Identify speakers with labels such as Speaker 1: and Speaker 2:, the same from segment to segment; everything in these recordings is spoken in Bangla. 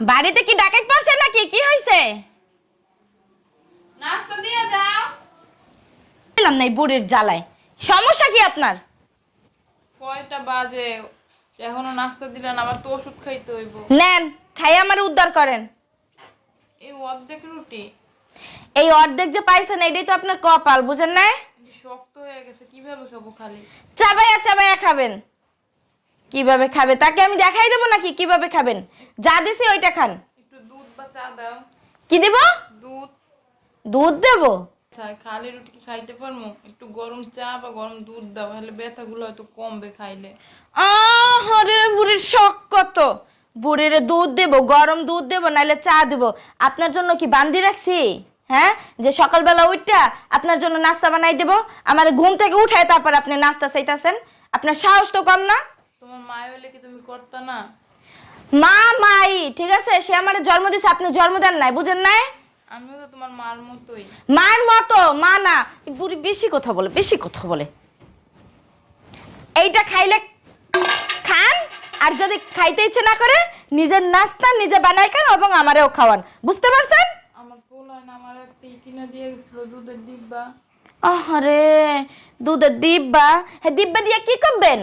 Speaker 1: বাড়িতে কি ডাকাত পড়ছে নাকি? কি হয়েছে
Speaker 2: নাস্তা দিয়ে যাও
Speaker 1: পেলাম নাই বুড়ির জ্বালায়। সমস্যা কি আপনার?
Speaker 2: কয়টা বাজে? এখনও নাস্তা দিলেন আমার তো ওষুধ খাইতে হইব।
Speaker 1: নেন খাই আমার উদ্ধার করেন।
Speaker 2: এই অর্ধেক রুটি?
Speaker 1: এই অর্ধেক যে পাইছেন এটাই তো আপনার কপাল বুঝেন না
Speaker 2: শক্ত হয়ে গেছে কীভাবে খাব খালি?
Speaker 1: চাবাইয়া চাবাইয়া খাবেন। কীভাবে খাবে? তাকে আমি দেখাই দেবো নাকি কীভাবে খাবেন? যা দিছি ওইটা খান।
Speaker 2: একটু দুধ বা চা দাও।
Speaker 1: কি দিব?
Speaker 2: দুধ।
Speaker 1: দুধ দেবো?
Speaker 2: খালি রুটি কি খাইতে পারব একটু গরম চা বা গরম দুধ দাও তাহলে ব্যথাগুলো হয়তো কমবে খাইলে।
Speaker 1: আরে বুড়ির শখ কত। বুড়ির দুধ দেব গরম দুধ দেব নাহলে চা দেব। আপনার জন্য কি বান্দি রাখছি? হ্যাঁ? যে সকালবেলা উঠটা আপনার জন্য নাস্তা বানাই দেব। আমার ঘুম থেকে উঠায় তারপর আপনি নাস্তা চাইতেছেন। আপনার সাহস তো কম না।
Speaker 2: তোমার মায় হইলে কি তুমি করতা না?
Speaker 1: মা মাই ঠিক আছে? সে আমার জন্ম দিছে আপনি জন্ম দেন নাই বুঝেন নাই?
Speaker 2: আমিও তো তোমার মার মতোই।
Speaker 1: মার মতো? মা না। এই বুড়ি বেশি কথা বলে বেশি কথা বলে। এইটা খাইলে খান আর যদি খাইতে ইচ্ছে না করে নিজের নাস্তা নিজে বানাই খান এবং আমারেও খাওয়ান। বুঝতে পারছেন?
Speaker 2: আমার পোলায় না আমার একটা কিনে দিয়ে গেছিল দুধের ডিব্বা।
Speaker 1: দুধের হ্যাঁ দিব্বা দিয়ে কি করবেন?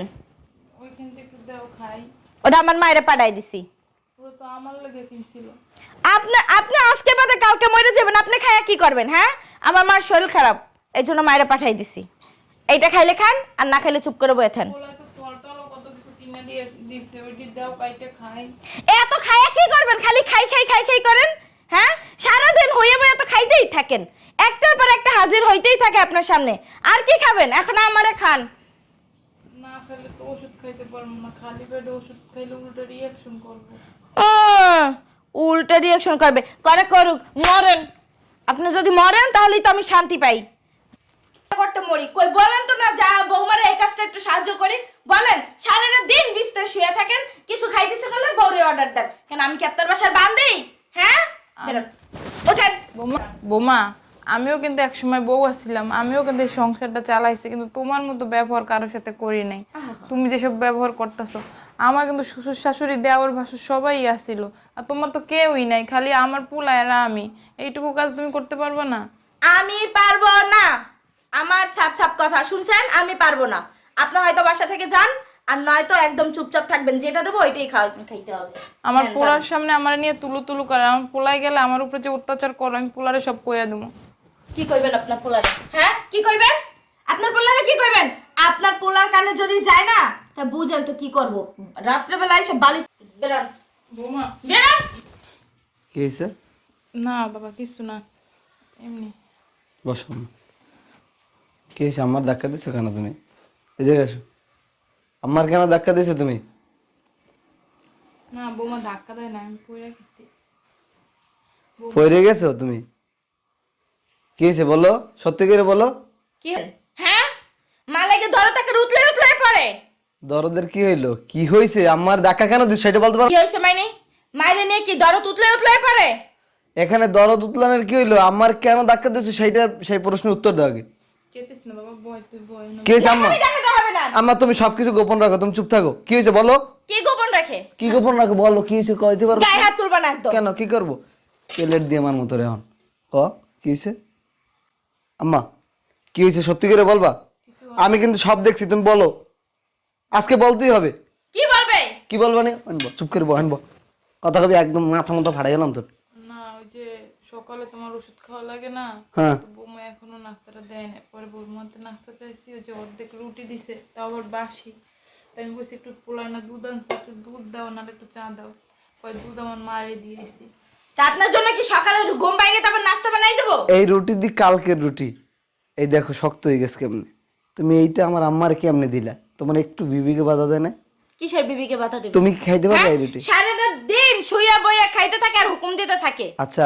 Speaker 2: খাই।
Speaker 1: ওটা আমার মায়েরে পাঠাই দিছি।
Speaker 2: পুরো তো আমার লেগে কিনছিল।
Speaker 1: আপনি আপনি আজকে বাদে কালকে মরে যাবেন আপনি খায়া কি করবেন হ্যাঁ? আমার মার শরীর খারাপ এই জন্য মায়েরা পাঠাই দিছি। এইটা খাইলে খান আর না খাইলে চুপ করে বয়ে থান। এত খায়া কি করবেন? খালি খাই খাই খাই খাই করেন হ্যাঁ? সারাদিন বয়ে তো খাইতেই থাকেন। একটার পর একটা হাজির হইতেই থাকে আপনার সামনে। আর কি খাবেন? এখন আমারে খান।
Speaker 2: না খেলে তো ওষুধ খাইতে পারব না। খালি পেটে ওষুধ খাইলে উল্টো রিয়াকশন করব।
Speaker 1: উল্টা রিয়াকশন করবে। করে করুক মরেন। আপনি যদি মরেন তাহলেই তো আমি শান্তি পাই। করতে মরি? কই বলেন তো না যা বৌমারা এই কাজটা একটু সাহায্য করি। বলেন সারাটা দিন বিছতে শুয়ে থাকেন কিছু খাইতেছে করলে বউরে অর্ডার দেন। কেন আমি কি আপনার বাসার বান্ধি হ্যাঁ। ওঠেন।
Speaker 2: বোমা বোমা আমিও কিন্তু একসময় বউ আসছিলাম আমিও কিন্তু এই সংসারটা চালাইছি কিন্তু তোমার মতো ব্যবহার কারোর সাথে করি নাই। তুমি যেসব ব্যবহার করতেছো আমার কিন্তু শ্বশুর শাশুড়ি দেওয়ার ভাসুর সবাই আসছিল আর তোমার তো কেউই নাই খালি আমার পোলায়রা আমি। এইটুকু কাজ তুমি করতে পারবে না?
Speaker 1: আমি পারব না। আমার ছাপ ছাপ কথা শুনছেন আমি পারব না। আপনি হয়তো বাসা থেকে যান আর নয়তো একদম চুপচাপ থাকবেন যেটা দেবো ওইটাই খাওয়া খাইতে হবে।
Speaker 2: আমার
Speaker 1: হ্যাঁ,
Speaker 2: পোলার সামনে আমার নিয়ে তুলু তুলু করে আমার পোলায় গেলে আমার উপরে যে অত্যাচার করো আমি পোলারে সব কইয়া দেবো।
Speaker 1: কি কইবেন আপনার পোলারে? হ্যাঁ? কি কইবেন? আপনার পোলারে কি কইবেন? আপনার পোলার কানে যদি যায় না তা বুঝেন তো কি করব। রাত্রেবেলা এসে বালি বেরান।
Speaker 2: বোমা।
Speaker 1: বেরান!
Speaker 3: কি হয়েছে
Speaker 2: না বাবা কিছু না। এমনি।
Speaker 3: বসো কি হয়েছে আমার ধাক্কা দিছো কেন তুমি? এদিকে আসো। আমার কেন ধাক্কা দিছো তুমি?
Speaker 2: না বৌমা ধাক্কা দেয় না আমি পড়ে গেছি।
Speaker 3: পড়ে গেছো তুমি? কি হয়েছে বলো? সত্যি করে বলো।
Speaker 1: কি হ্যাঁ? মালাকে ধরে তাকে উতলে উতলে পড়ে।
Speaker 3: দরদের কি হইল? কি হয়েছে আমার ধাক্কা কেন দিছো? সেটা বলতে পারো।
Speaker 1: কি হয়েছে মাইনি? মাইরে নিয়ে কি দরদ উতলে উতলে পড়ে?
Speaker 3: এখানে দরদ উতলানের কি হইল? আমার কেন ধাক্কা দিছো? সেইটা সেই প্রশ্নের উত্তর দাও আগে।
Speaker 2: কেতিস না বাবা? বয় তুই বয় না।
Speaker 3: কি হয়েছে আম্মা?
Speaker 1: আমি দেখাতে হবে না।
Speaker 3: আম্মা তুমি সবকিছু গোপন রাখো তুমি চুপ থাকো। কি হয়েছে বলো?
Speaker 1: কি গোপন রাখে?
Speaker 3: কি গোপন রাখো বলো কি হয়েছে কইতে
Speaker 1: গায়ে হাত তুলবা না একদম।
Speaker 3: কেন কি করব? প্লেট দিয়ে আমার মতো রে এখন। ক? কি হয়েছে আম্মা কি হয়েছে? সত্যি করে বলবা? আমি কিন্তু সব দেখছি তুমি বলো। আজকে বলতেই হবে।
Speaker 1: কি বলবে?
Speaker 3: কি বলবা নি? আনব চুপ করে বো আনব। কথা কবি একদম মাথা মতো ফাড়াই গেলাম তোর।
Speaker 2: না ওই যে সকালে তোমার ওষুধ খাওয়া লাগে না
Speaker 3: হ্যাঁ।
Speaker 2: বৌমা এখনও নাস্তাটা দেয় না পরে বৌমাতে নাস্তা চাইছি ওই যে অর্ধেক রুটি দিছে তাও আবার বাসি। তাই আমি বলছি একটু পোলাই না দুধ আনছি একটু দুধ দাও না একটু চা দাও। পরে দুধ আমার মারে দিয়েছি
Speaker 1: তা আপনার জন্য কি সকালে ঘুম পাইগে তারপর নাস্তা বানাই দেবো?
Speaker 3: এই রুটি দি কালকের রুটি। এই দেখো শক্ত হয়ে গেছে কেমনে? তুমি এইটা আমার আম্মার কেমনে দিলা? তোমার একটু বিবিকে বাধা দেয় না?
Speaker 1: কিসের বিবিকে বাধা দেবে?
Speaker 3: তুমি খাইতে পারবে এই রুটি?
Speaker 1: সারাটা দিন শুইয়া বইয়া খাইতে থাকে আর হুকুম দিতে থাকে।
Speaker 3: আচ্ছা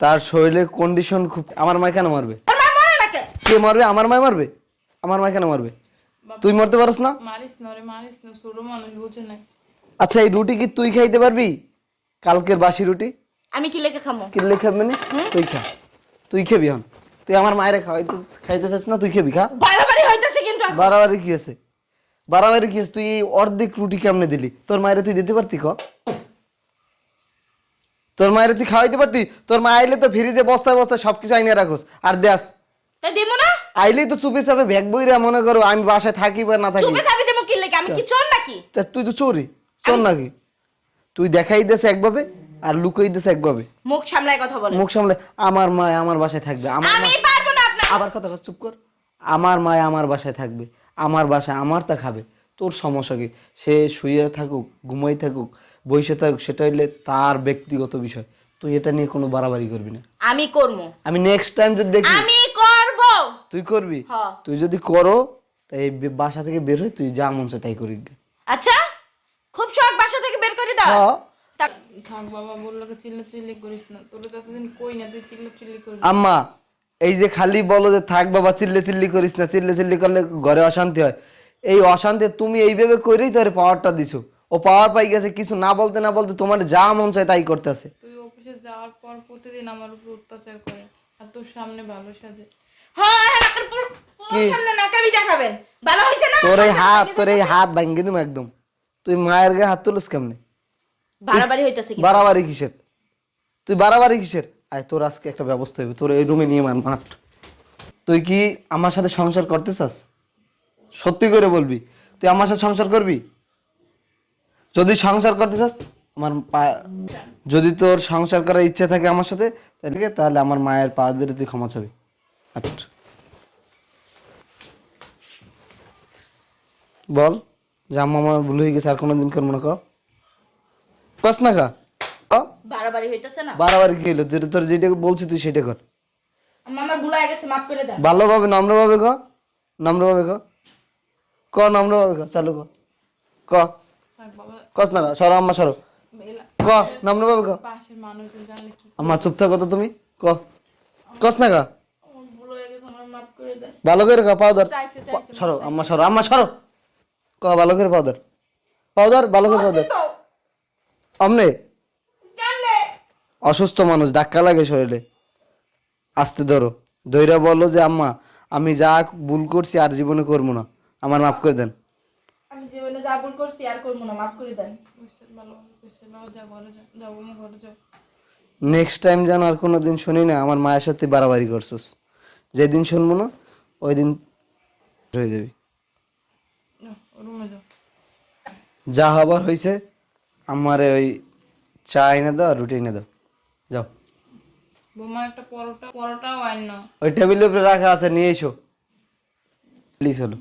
Speaker 3: তার শরীরের কন্ডিশন খুব আমার মা কেন মারবে?
Speaker 1: তোর মা মরে না কেন?
Speaker 3: কে মারবে? আমার মা মারবে? আমার মা কেন মারবে? তুই মরতে পারস না?
Speaker 2: মারিস না রে মারিস না ছোট মানুষ বুঝে নাই।
Speaker 3: আচ্ছা এই রুটি কি তুই খাইতে পারবি? কালকের বাসি রুটি?
Speaker 1: আমি কি লেখে খামো?
Speaker 3: কিনলে খাবি মানে? তুই খা। তুই খাবি হন তুই আমার মায়ের খাওয়াইতে খাইতে চাস না তুই খাবি খা।
Speaker 1: বাড়াবাড়ি হইতেছে কিন্তু।
Speaker 3: বাড়াবাড়ি কি আছে? বাড়াবাড়ি কি আছে? তুই অর্ধেক রুটি কেমনে দিলি? তোর মায়ের তুই দিতে পারতি ক? তোর মায়ের তুই খাওয়াইতে পারতি? তোর মা আইলে তো ফ্রিজে বস্তায় বস্তায় সব কিছু আইনে রাখোস। আর দেস
Speaker 1: তাই দেবো না?
Speaker 3: আইলেই তো চুপে চাপে ব্যাগ বইরা মনে করো আমি বাসায় থাকি বা না থাকি।
Speaker 1: চুপে চাবি দেবো কি লেগে? আমি কি চোর নাকি?
Speaker 3: তুই তো চোরই। চোর নাকি? তুই দেখাই দেছে একভাবে? আর লুকাই দেছে একভাবে।
Speaker 1: মুখ সামলায় কথা বলে।
Speaker 3: মুখ সামলে আমার মা আমার বাসায় থাকবে আমার
Speaker 1: আমি পারব না আপনার।
Speaker 3: আবার কথা কর, চুপ কর। আমার মা আমার বাসায় থাকবে আমার বাসায় আমার তা খাবে। তোর সমস্যা কি? সে শুয়ে থাকুক ঘুমাই থাকুক বসে থাকুক সেটা হইলে তার ব্যক্তিগত বিষয়। তুই এটা নিয়ে কোনো বাড়াবাড়ি করবি না।
Speaker 1: আমি করব।
Speaker 3: আমি নেক্সট টাইম যদি দেখি
Speaker 1: আমি করব।
Speaker 3: তুই করবি?
Speaker 1: হ্যাঁ
Speaker 3: তুই যদি করো তাই এই বে- বাসা থেকে বের হয়ে তুই যা মন চায় তাই করি
Speaker 1: আচ্ছা খুব শখ বাসা থেকে বের করে দাও।
Speaker 3: হ্যাঁ।
Speaker 1: তা-
Speaker 2: থাক বাবা বলল চিল্লা চিল্লি করিস না। তোর ততদিন কই না তুই চিল্লা চিল্লি করিস।
Speaker 3: আম্মা এই যে খালি বলো যে থাক বাবা চিল্লে চিল্লি করিস না চিল্লে চিল্লি করলে ঘরে অশান্তি হয়। এই অশান্তি তুমি এইভাবে করেই তোর পাওয়ারটা দিছো। ও পাওয়ার পাই গেছে কিছু না বলতে না বলতে তোমার যা মন চায় তাই করতেছে।
Speaker 2: তুই অফিসে যাওয়ার পর প্রতিদিন আমার উপর অত্যাচার করে আর তোর সামনে ভালো সাজে।
Speaker 1: হ্যাঁ হ্যাঁ
Speaker 3: তোর এই হাত তোর এই হাত ভাঙ্গি দিম একদম। তুই মায়ের গায়ে হাত তুলিস কেমনে?
Speaker 1: বাড়াবাড়ি
Speaker 3: কিসের? তুই বাড়াবাড়ি কিসের? আয়, তোর আজকে একটা ব্যবস্থা হবে তোর এই রুমে নিয়ে মার মাঠ। তুই কি আমার সাথে সংসার করতে চাস সত্যি করে বলবি। তুই আমার সাথে সংসার করবি? যদি সংসার করতে চাস আমার পা যদি তোর সংসার করার ইচ্ছে থাকে আমার সাথে, তাহলে তাহলে আমার মায়ের পা ধরে তুই ক্ষমা চাবি। বল, যে আমার ভুল হয়ে গেছে, আর কোনোদিন করব না কস না ক?
Speaker 1: বাড়াবাড়ি হইতেছে না?
Speaker 3: বারবার কি যেটা তোর যেটা বলছি তুই সেটা কর।
Speaker 1: আমার আমার ভুল হয়ে গেছে মাফ করে দাও
Speaker 3: ভালোভাবে নম্রভাবে ক? নম্রভাবে ক? ক নম্রভাবে ক? চালু ক। ক? কস না সরো আম্মা সরো। ক? নম্রভাবে ক? আম্মা চুপ থাকো তো তুমি। ক? কস না কা
Speaker 2: ভুল করে দে
Speaker 3: ভালো করে ক পাও ধর সরো আম্মা সরো আম্মা সরো। ক ভালো করে ধর পাও ভালো করে পাও
Speaker 1: কেমনে?
Speaker 3: অসুস্থ মানুষ ধাক্কা লাগে শরীরে। আস্তে ধরো। ধৈর্য বলো যে আম্মা আমি যা ভুল করছি আর জীবনে করব না। আমার মাফ করে দেন।
Speaker 1: আমি জীবনে যা ভুল করছি আর করব না মাফ করে দেন।
Speaker 3: নেক্সট টাইম যেন আর কোনো দিন শুনি না আমার মায়ের সাথে বাড়াবাড়ি করছোস। যেদিন শুনব না ওই দিন হয়ে যাবি। যা হবার হয়েছে আমারে ওই চা এনে দাও রুটি এনে দাও। যাও।
Speaker 2: বোমা একটা পরোটা পরোটাও আইন
Speaker 3: ওই টেবিলের উপরে রাখা আছে নিয়ে এসো। প্লিজ হলো।